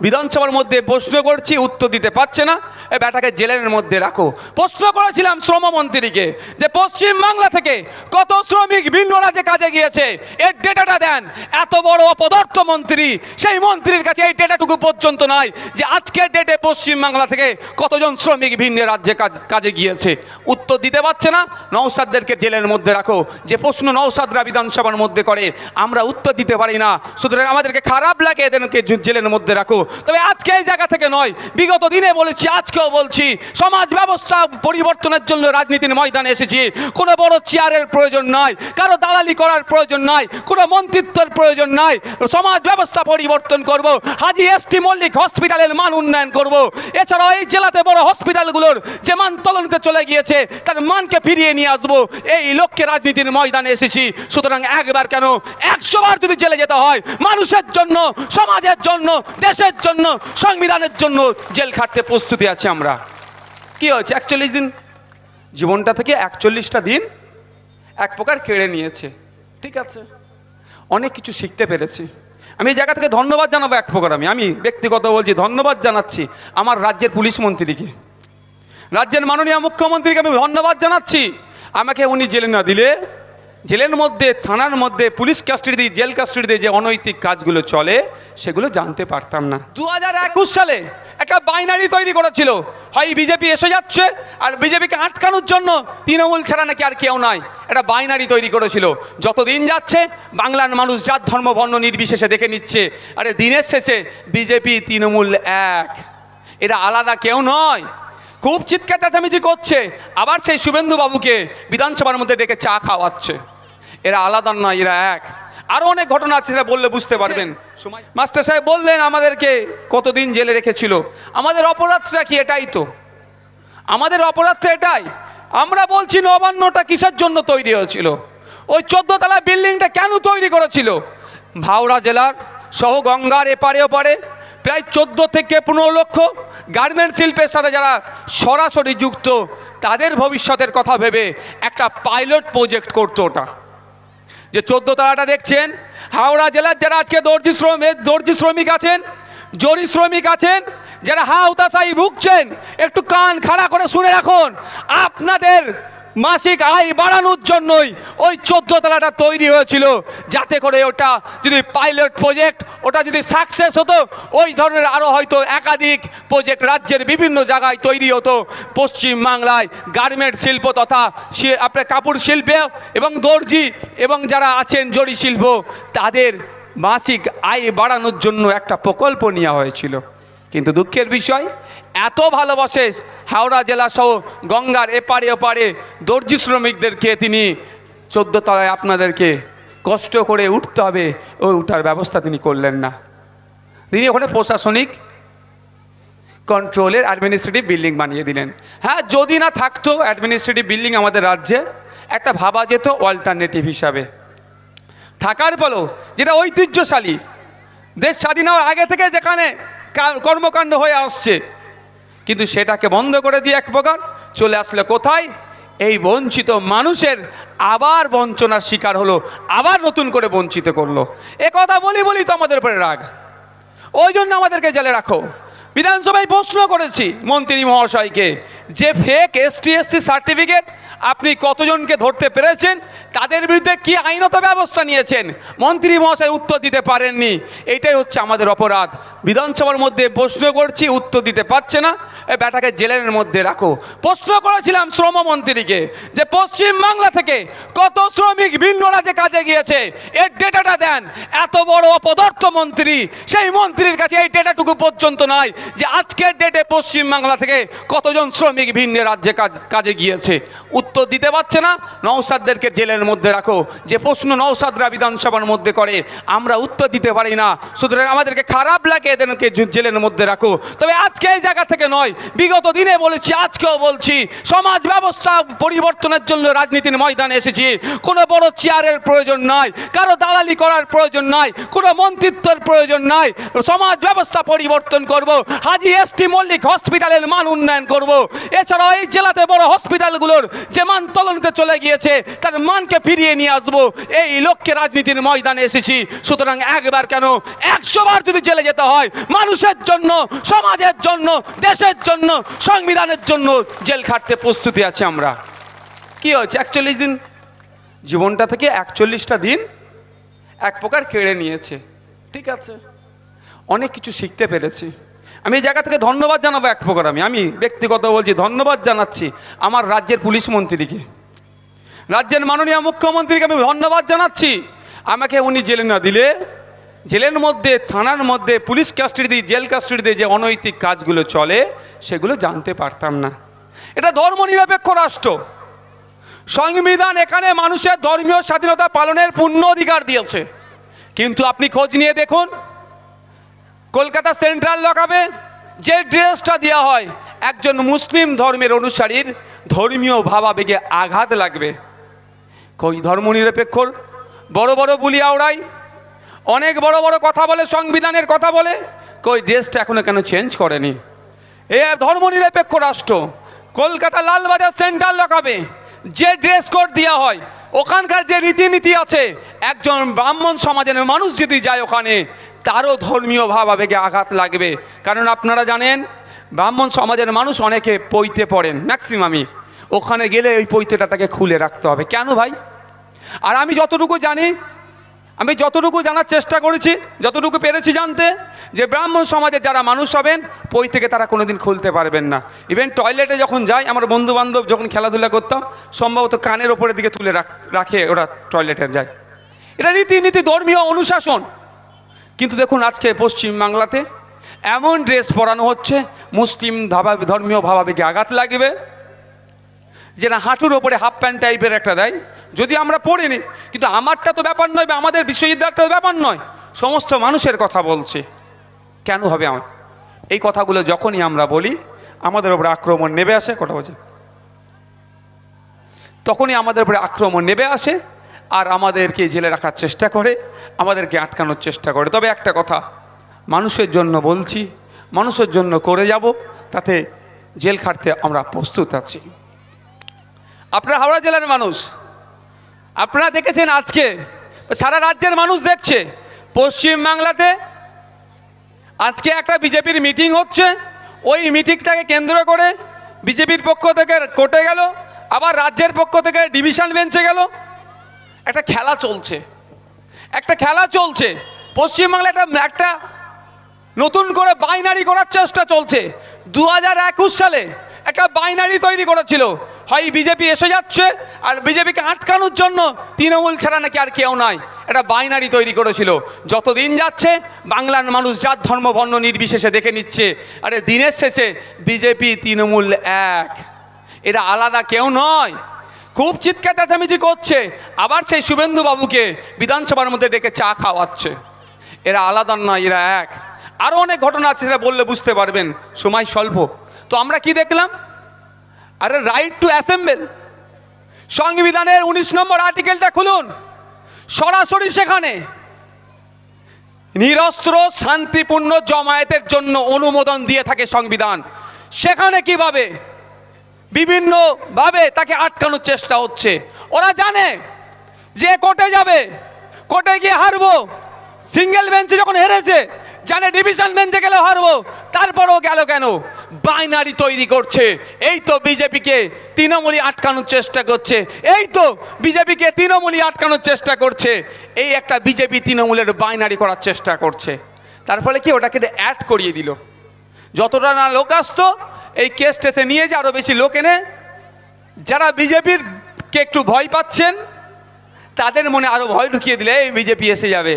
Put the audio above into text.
বিধানসভার মধ্যে প্রশ্ন করছি, উত্তর দিতে পারছে না। এ ব্যাটাকে জেলের মধ্যে রাখো। প্রশ্ন করেছিলাম শ্রমমন্ত্রীকে যে পশ্চিম বাংলা থেকে কত শ্রমিক ভিন্ন রাজ্যে কাজে গিয়েছে, এর ডেটাটা দেন। এত বড় অপদার্থ মন্ত্রী, সেই মন্ত্রীর কাছে এই ডেটাটুকু পর্যন্ত নয় যে আজকের ডেটে পশ্চিম বাংলা থেকে কতজন শ্রমিক ভিন্ন রাজ্যে কাজে গিয়েছে। উত্তর দিতে পারছে না। নৌসাদদেরকে জেলের মধ্যে রাখো। যে প্রশ্ন নৌসাদরা বিধানসভার মধ্যে করে, আমরা উত্তর দিতে পারি না। সুতরাং আমাদেরকে খারাপ লাগে এদেরকে জেলের মধ্যে রাখো। তবে আজকে এই জায়গা থেকে নয়। বিগত দিনে বলেছি, আজকেও বলছি, সমাজ ব্যবস্থা পরিবর্তনের জন্য রাজনীতির ময়দানে এসেছি। কোনো বড় চেয়ারের প্রয়োজন নয় কারও দালালি করার প্রয়োজন নয় কোনো মন্ত্রিত্বের প্রয়োজন নয় সমাজ ব্যবস্থা পরিবর্তন করব, হাজি এস টি মল্লিক হসপিটালের মান উন্নয়ন করব। এছাড়াও এই জেলাতে বড় হসপিটালগুলোর যে মান তলনকে চলে গিয়েছে, তার মানকে ফিরিয়ে নিয়ে আসব। এই লক্ষ্যে রাজনীতির ময়দানে এসেছি। সুতরাং একবার কেন, একশো বার যদি জেলে যেতে হয়, মানুষের জন্য, সমাজের জন্য, দেশের জন্য, সংবিধানের জন্য জেল খাটতে প্রস্তুতি আছে আমরা। কি হয়েছে? একচল্লিশ দিন? জীবনটা থেকে একচল্লিশটা দিন এক প্রকার কেড়ে নিয়েছে। ঠিক আছে? অনেক কিছু শিখতে পেরেছি। আমি এই জায়গা থেকে ধন্যবাদ জানাব এক প্রকার আমি। আমি ব্যক্তিগত বলছি, ধন্যবাদ জানাচ্ছি আমার রাজ্যের পুলিশ মন্ত্রীকে রাজ্যের মাননীয় মুখ্যমন্ত্রীকে আমি ধন্যবাদ জানাচ্ছি। আমাকে উনি জেলে না দিলে জেলের মধ্যে, থানার মধ্যে, পুলিশ কাস্টাডি জেল কাস্টাডি যে অনৈতিক কাজগুলো চলে, সেগুলো জানতে পারতাম না। দু হাজার একুশ সালে একটা বাইনারি তৈরি করেছিল। হয় বিজেপি এসে যাচ্ছে, আর বিজেপিকে আটকানোর জন্য তৃণমূল ছাড়া নাকি আর কেউ নাই। একটা বাইনারি তৈরি করেছিল। যত দিন যাচ্ছে, বাংলার মানুষ জাত, ধর্ম, বর্ণ নির্বিশেষে দেখে নিচ্ছে। আরে দিনের শেষে বিজেপি, তৃণমূল এক। এটা আলাদা কেউ নয়। খুব চিৎকার চেঁচামেচি করছে। আবার সেই শুভেন্দু বাবুকে বিধানসভার মধ্যে ডেকে চা খাওয়াচ্ছে। এরা আলাদা নয়, এরা এক। আরও অনেক ঘটনা আছে সেটা বললে বুঝতে পারবেন। মাস্টার সাহেব বললেন আমাদেরকে কতদিন জেলে রেখেছিল। আমাদের অপরাধটা কি? এটাই তো। আমাদের অপরাধটা এটাই। আমরা বলছি নবান্নটা কিসের জন্য তৈরি হয়েছিল? ওই চোদ্দ চোদ্দতলা বিল্ডিংটা কেন তৈরি করেছিল? ভাওড়া জেলার সহ গঙ্গার এপারে ওপারে প্রায় চোদ্দ থেকে পনেরো লক্ষ গার্মেন্ট শিল্পের সাথে যারা সরাসরি যুক্ত, তাদের ভবিষ্যতের কথা ভেবে একটা পাইলট প্রজেক্ট করতো ওটা। যে চোদ্দ তারাটা দেখছেন, হাওড়া জেলার যারা আজকে দর্জি শ্রমিক দর্জি শ্রমিক আছেন, জরি শ্রমিক আছেন, যারা হা হতাশাই ভুগছেন, একটু কান খাড়া করে শুনে রাখুন। আপনাদের মাসিক আয় বাড়ানোর জন্যই ওই চোদ্দ তলাটা তৈরি হয়েছিল। যাতে করে ওটা যদি পাইলট প্রজেক্ট ওটা যদি সাকসেস হতো, ওই ধরনের আরও হয়তো একাধিক প্রজেক্ট রাজ্যের বিভিন্ন জায়গায় তৈরি হতো। পশ্চিম বাংলায় গার্মেন্ট শিল্প তথা আপনার কাপড় শিল্পে এবং দর্জি এবং যারা আছেন জরি শিল্প, তাদের মাসিক আয় বাড়ানোর জন্য একটা প্রকল্প নেওয়া হয়েছিল। কিন্তু দুঃখের বিষয় এত ভালোবাসে হাওড়া জেলা সহ গঙ্গার এপারে ওপারে দর্জি শ্রমিকদেরকে তিনি চোদ্দ তলায় আপনাদেরকে কষ্ট করে উঠতে হবে ওই উঠার ব্যবস্থা তিনি করলেন না। তিনি ওখানে প্রশাসনিক কন্ট্রোলের অ্যাডমিনিস্ট্রেটিভ বিল্ডিং বানিয়ে দিলেন। হ্যাঁ যদি না থাকতো অ্যাডমিনিস্ট্রেটিভ বিল্ডিং আমাদের রাজ্যে, একটা ভাবা যেত অল্টারনেটিভ হিসাবে। থাকার ফলেও যেটা ঐতিহ্যশালী, দেশ স্বাধীন হওয়ার আগে থেকে যেখানে কর্মকাণ্ড হয়ে আসছে কিন্তু সেটাকে বন্ধ করে দিয়ে এক প্রকার চলে আসলে। কোথায়? এই বঞ্চিত মানুষের আবার বঞ্চনার শিকার হলো, আবার নতুন করে বঞ্চিত করল। এ কথা বলি বলি তো আমাদের উপরে রাগ। ওই জন্য আমাদেরকে জেলে রাখো। বিধানসভায় প্রশ্ন করেছি মন্ত্রী মহাশয়কে, যে ফেক এসটিএসসি সার্টিফিকেট আপনি কতজনকে ধরতে পেরেছেন? তাদের বিরুদ্ধে কি আইনত ব্যবস্থা নিয়েছেন? মন্ত্রী মহাশয় উত্তর দিতে পারেননি। এটাই হচ্ছে আমাদের অপরাধ। বিধানসভার মধ্যে প্রশ্ন করছি, উত্তর দিতে পারছে না। এ ব্যাটাকে জেলের মধ্যে রাখো। প্রশ্ন করেছিলাম শ্রমমন্ত্রীকে যে পশ্চিম বাংলা থেকে কত শ্রমিক ভিন্ন রাজ্যে কাজে গিয়েছে? এর ডেটাটা দেন। এত বড় অপদার্থ মন্ত্রী, সেই মন্ত্রীর কাছে এই ডেটাটুকু পর্যন্ত নয় যে আজকের ডেটে পশ্চিম বাংলা থেকে কতজন শ্রমিক ভিন্ন রাজ্যে কাজে গিয়েছে। উত্তর দিতে পারছে না। নৌসাদদেরকে জেলের মধ্যে রাখো। যে প্রশ্ন নৌসাদরা বিধানসভার মধ্যে করে, আমরা উত্তর দিতে পারি না। সুতরাং আমাদেরকে খারাপ লাগে এদেরকে জেলের মধ্যে রাখো। তবে আজকে এই জায়গা থেকে নয়, বিগত দিনে বলেছি, আজকেও বলছি, সমাজ ব্যবস্থা পরিবর্তনের জন্য রাজনীতির ময়দানে এসেছি। কোনো বড় চেয়ারের প্রয়োজন নয় কারও দালালি করার প্রয়োজন নয় কোনো মন্ত্রিত্বের প্রয়োজন নয় সমাজ ব্যবস্থা পরিবর্তন করব, হাজি এস টি মল্লিক হসপিটালের মান উন্নয়ন করব। এছাড়াও এই জেলাতে বড় হসপিটালগুলোর যে মান তলনিতে চলে গিয়েছে, তার মানকে ফিরিয়ে নিয়ে আসব। এই লক্ষ্যে রাজনীতির ময়দানে এসেছি। সুতরাং একবার কেন একশো বার যদি জেলে যেতে হয়, মানুষের জন্য, সমাজের জন্য, দেশের জন্য, সংবিধানের জন্য জেল খাটতে প্রস্তুতি আছে আমরা। কি হয়েছে একচল্লিশ দিন? জীবনটা থেকে একচল্লিশটা দিন এক প্রকার কেড়ে নিয়েছে। ঠিক আছে। অনেক কিছু শিখতে পেরেছি। আমি এই জায়গা থেকে ধন্যবাদ জানাব এক প্রকার আমি। আমি ব্যক্তিগত বলছি, ধন্যবাদ জানাচ্ছি আমার রাজ্যের পুলিশ মন্ত্রীকে রাজ্যের মাননীয় মুখ্যমন্ত্রীকে আমি ধন্যবাদ জানাচ্ছি। আমাকে উনি জেলে না দিলে, জেলের মধ্যে, থানার মধ্যে, পুলিশ কাস্টাডিতে, জেল কাস্টডি দিয়ে যে অনৈতিক কাজগুলো চলে, সেগুলো জানতে পারতাম না। এটা ধর্মনিরপেক্ষ রাষ্ট্র। সংবিধান এখানে মানুষের ধর্মীয় স্বাধীনতা পালনের পূর্ণ অধিকার দিয়েছে। কিন্তু আপনি খোঁজ নিয়ে দেখুন কলকাতা সেন্ট্রাল লকাবে যে ড্রেসটা দেওয়া হয়, একজন মুসলিম ধর্মের অনুসারীর ধর্মীয় ভাবাবেগে আঘাত লাগবে। কই ধর্মনিরপেক্ষ? বড় বড় বুলিয়া আওড়াই, অনেক বড় বড় কথা বলে, সংবিধানের কথা বলে, কই ড্রেসটা এখনও কেন চেঞ্জ করেনি? এ ধর্মনিরপেক্ষ রাষ্ট্র, কলকাতা লালবাজার সেন্ট্রাল লকাবে যে ড্রেস কোড দেওয়া হয়, ওখানকার যে রীতিনীতি আছে, একজন ব্রাহ্মণ সমাজের মানুষ যদি যায় ওখানে তারও ধর্মীয় ভাব আবেগে আঘাত লাগবে। কারণ আপনারা জানেন, ব্রাহ্মণ সমাজের মানুষ অনেকে পইতে পড়েন, ম্যাক্সিমামই। ওখানে গেলে ওই পৈতেটা তাকে খুলে রাখতে হবে। কেন ভাই? আর আমি যতটুকু জানি, আমি যতটুকু জানার চেষ্টা করেছি, যতটুকু পেরেছি জানতে, যে ব্রাহ্মণ সমাজে যারা মানুষ হবেন পই থেকে তারা কোনোদিন খুলতে পারবেন না। ইভেন টয়লেটে যখন যাই, আমার বন্ধু বান্ধব যখন খেলাধুলা করতাম, সম্ভবত কানের ওপরের দিকে তুলে রাখে ওরা টয়লেটে যায়। এটা রীতিনীতি ধর্মীয় অনুশাসন। কিন্তু দেখুন আজকে পশ্চিম বাংলাতে এমন ড্রেস পরানো হচ্ছে, মুসলিম ধাবা ধর্মীয় ভাবাবেগে আঘাত লাগবে, যে না হাঁটুর ওপরে হাফ প্যান্ট টাইপের একটা দেয়। যদি আমরা পড়িনি কিন্তু আমারটা তো ব্যাপার নয় বা আমাদের বিশ্ববিদ্যালয়টা তো ব্যাপার নয়, সমস্ত মানুষের কথা বলছে। কেন হবে আমার? এই কথাগুলো যখনই আমরা বলি, আমাদের ওপরে আক্রমণ নেবে আসে, কটা বলছে তখনই আমাদের উপরে আক্রমণ নেবে আসে আর আমাদেরকে জেলে রাখার চেষ্টা করে, আমাদেরকে আটকানোর চেষ্টা করে। তবে একটা কথা, মানুষের জন্য বলছি, মানুষের জন্য করে যাব, তাতে জেল খাটতে আমরা প্রস্তুত আছি। আপনারা হাওড়া জেলার মানুষ, আপনারা দেখেছেন আজকে, সারা রাজ্যের মানুষ দেখছে, পশ্চিম বাংলাতে আজকে একটা বিজেপির মিটিং হচ্ছে, ওই মিটিংটাকে কেন্দ্র করে বিজেপির পক্ষ থেকে কোর্টে গেল, আবার রাজ্যের পক্ষ থেকে ডিভিশন বেঞ্চে গেল একটা খেলা চলছে। একটা খেলা চলছে। পশ্চিমবাংলায় একটা একটা নতুন করে বাইনারি করার চেষ্টা চলছে। দু হাজার একুশ সালে একটা বাইনারি তৈরি করেছিল। হয় বিজেপি এসে যাচ্ছে আর বিজেপিকে আটকানোর জন্য তৃণমূল ছাড়া নাকি আর কেউ নাই। একটা বাইনারি তৈরি করেছিল। যত দিন যাচ্ছে, বাংলার মানুষ জাত, ধর্ম, বর্ণ নির্বিশেষে দেখে নিচ্ছে। আরে দিনের শেষে বিজেপি তৃণমূল এক। এরা আলাদা কেউ নয়। খুব চিৎকার চেঁচামেচি করছে। আবার সেই শুভেন্দু বাবুকে বিধানসভার মধ্যে ডেকে চা খাওয়াচ্ছে। এরা আলাদা নয়, এরা এক। আরও অনেক ঘটনা আছে সেটা বললে বুঝতে পারবেন। সময় স্বল্প। তো আমরা কি দেখলাম? আরে রাইট টু অ্যাসেম্বল সংবিধানের উনিশ নম্বর আর্টিকেলটা খুলুন। সরাসরি সেখানে। নিরস্ত্র, শান্তিপূর্ণ জমায়েতের জন্য অনুমোদন দিয়ে থাকে সংবিধান। সেখানে কীভাবে? বিভিন্নভাবে তাকে আটকানোর চেষ্টা হচ্ছে। ওরা জানে যে কোর্টে যাবে, কোর্টে গিয়ে হারবো। সিঙ্গেল বেঞ্চে যখন হেরেছে, জানে ডিভিশন বেঞ্চে গেলে হারবো। তারপরেও গেল কেন? বাইনারি তৈরি করছে। এই তো বিজেপিকে তৃণমূলী আটকানোর চেষ্টা করছে। এই তো বিজেপিকে তৃণমূলী আটকানোর চেষ্টা করছে। এই একটা বিজেপি তৃণমূলের বাইনারি করার চেষ্টা করছে। তার ফলে কি? ওটাকে অ্যাড করিয়ে দিল। যতটা না লোক আসতো এই কেস টেসে নিয়ে যে আরও বেশি লোক এনে, যারা বিজেপির কে একটু ভয় পাচ্ছেন, তাদের মনে আরও ভয় ঢুকিয়ে দিলে এই বিজেপি এসে যাবে।